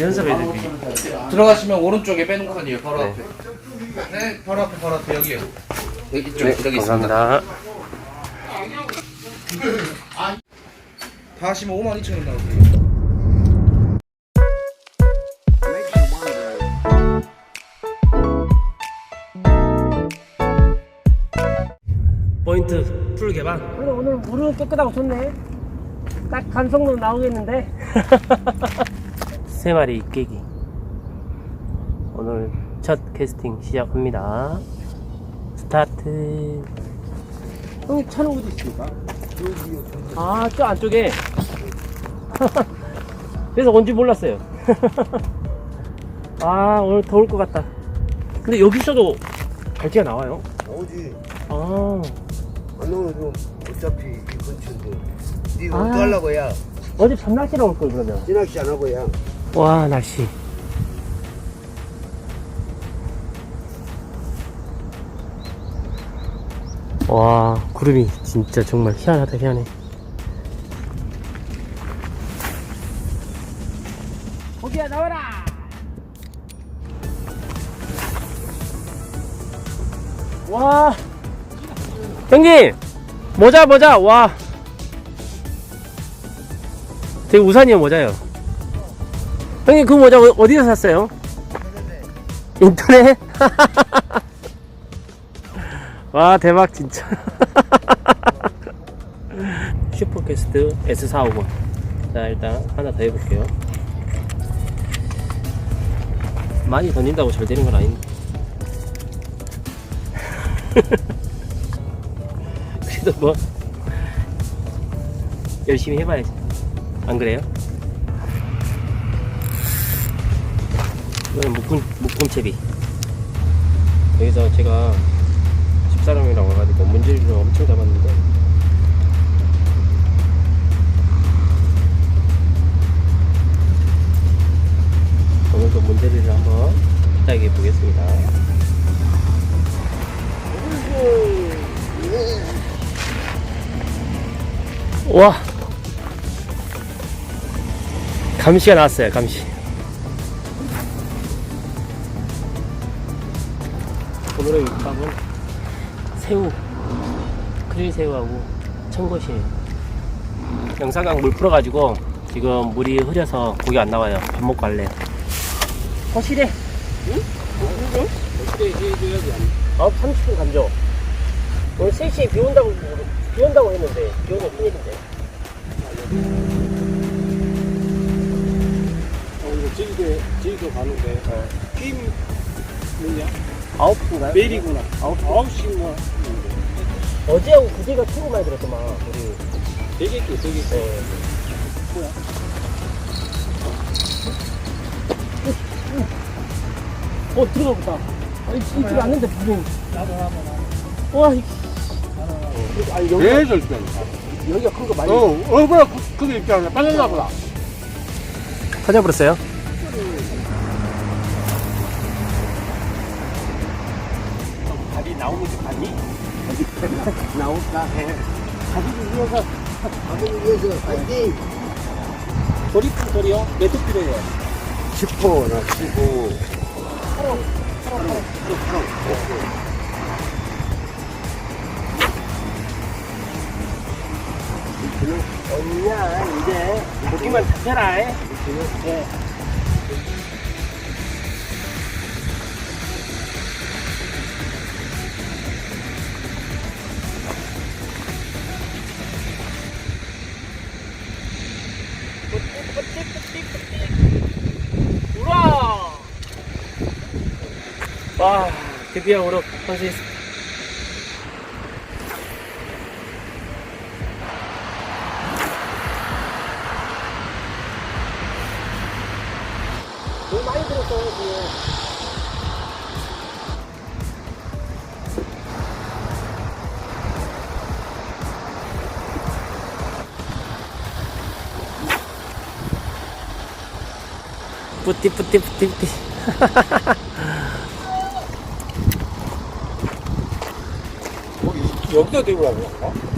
연습해드릴게요. 들어가시면 오른쪽에 빼는 칸이에요. 바로 네. 앞에. 네, 바로 앞에, 바로 앞에 여기요. 여기 이쪽 네, 여기 있습니다. 감사합니다. 다 하시면 5만 2천 원 나오세요. 포인트 풀 개방. 근데 오늘 물은 깨끗하고 좋네. 딱 감성도 나오겠는데. 세 마리 깨기. 오늘 첫 캐스팅 시작합니다. 스타트. 형님 차는 어디 있습니까? 아, 저 안쪽에. 그래서 뭔지 몰랐어요. 아, 오늘 더울 것 같다. 근데 여기서도 갈치가 나와요? 나오지. 아, 안 나오면 어차피 이 근처인데. 니가 아. 어떡하려고 야. 어제 밤낚시러 올 걸, 그러면. 찌낚시 안 하고 야. 와, 날씨. 와, 구름이 진짜 정말 희한하다, 희한해. 거기야, 나와라! 와, 형님! 모자, 모자, 와. 되게 우산이요, 모자요. 형님, 그 모자 어- 어디서 샀어요? 인터넷? 와, 대박, 진짜. 슈퍼캐스트 S450. 자, 일단 하나 더 해볼게요. 많이 던진다고 잘 되는 건 아닌데. 그래도 뭐 열심히 해봐야지 안 그래요? 이거는 묶음, 묶음채비. 여기서 제가 집사람이랑 와가지고 문제를 엄청 잡았는데. 오늘도 문제를 한번 부탁해 보겠습니다. 와 감시가 나왔어요 감시. 오늘의 육밥은 새우. 크릴 새우하고 청것이에요 영상강 물 풀어가지고 지금 물이 흐려서 고기 안 나와요. 밥 먹고 갈래요 거실에. 아, 30분 간죠. 오늘 3시에 비 온다고, 비 온다고 했는데, 비 오면 큰일인데. 제주도 제주도 가는데 김 뭐냐? 9시인가요? 메리구나. 아홉 아홉 시 뭐 어제하고 그제가 최고 많이 들었더만, 우리. 되겠게 되겠게 어, 들어가 보다. 아니, 이쪽에 왔는데, 분명히. 와, 이 아니, 여기, 왜 절대 여기가 큰 거 많이. 어 얼마나 크- 크게 입지 않아 빠졌나 보다 터져버렸어요 나올까 해. 가지기 위해서, 가지기 위해서, 파이팅! 소리풀 소리요 몇도 필요해요 10호나 15. 언니야, 이제. 고기만 잡혀라, 에? 예. 우와! 와 드디어 우럭 선수했습니다 너무 많이 들었어요, 지금. 뿌띠 뿌띠 뿌띠 뿌띠. 여기다 대고 가고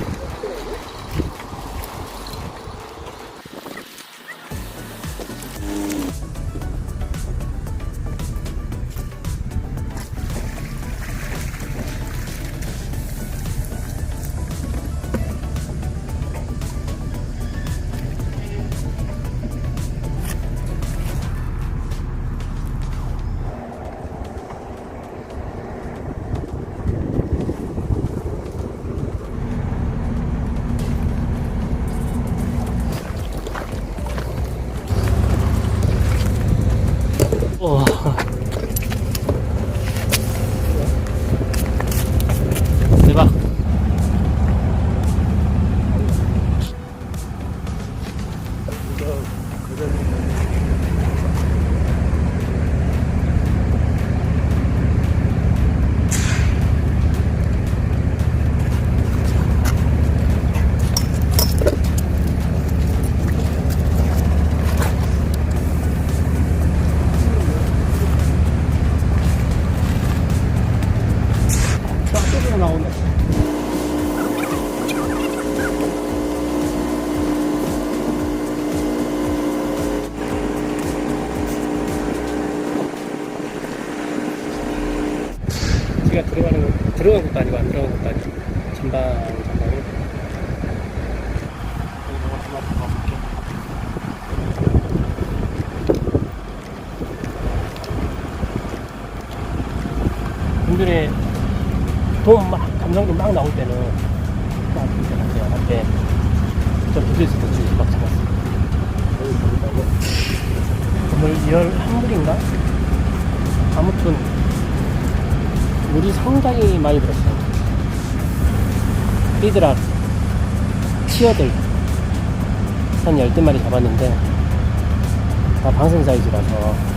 대 분들의 돈막 감정도 막 나올 때는 막 이렇게 같이 할때 저 부두에서 도 지금 막 잡았어요. 오늘 11물인가? 아무튼 물이 상당히 많이 들었어요. 삐드락, 치어들 한 열댓 마리 잡았는데 다 방생 사이즈라서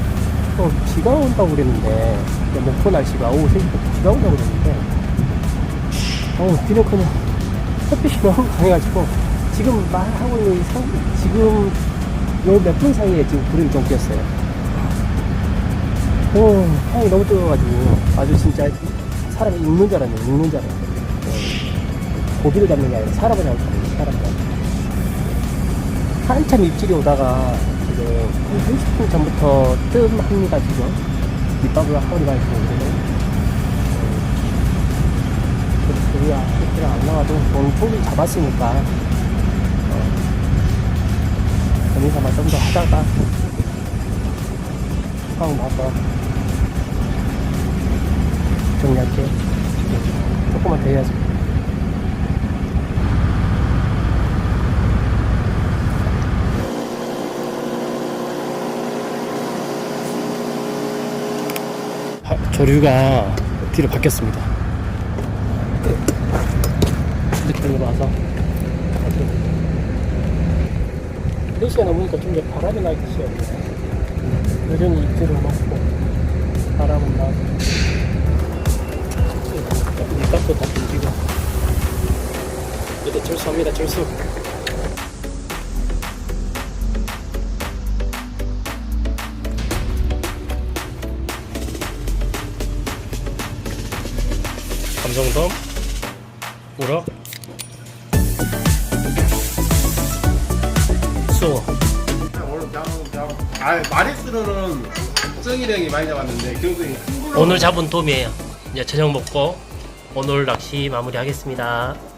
또 비가 온다고 그랬는데 목포 날씨가 오후 3시부터 비가 온다고 그랬는데 어 비는 그냥 햇빛이 너무 강해가지고 지금 말하고 있는 이 상, 지금 요 몇 분 사이에 지금 구름이 좀 끼었어요. 오, 향이 너무 뜨거워가지고 아주 진짜 사람이 읽는 줄 알았네, 읽는 줄 알았네. 네. 고기를 잡는 게 아니라 사람을 잡는 거예요, 사람을. 한참 입질이 오다가 지금 한 30분 전부터 뜸합니다, 지금. 밑밥을 들어오거든요. 그래서 우리가 입질을 안 나와도 오늘 고기 잡았으니까 어, 재미삼아 좀더 하다가 상황 봐서 정리할게. 조금만 더 해야지. 조류가 뒤로 바뀌었습니다. 이렇게 와서 4시가 넘으니까 좀 바람이 나기 시작해요. 여전히 입질을 먹고 바람은 나고 밑밥도 다 던지고 이제 철수합니다 철수 감성돔 우럭 수아 마리수로는 정일형이 많이 잡았는데 걸로 오늘 잡은 돔이에요. 이제 저녁 먹고 오늘 낚시 마무리하겠습니다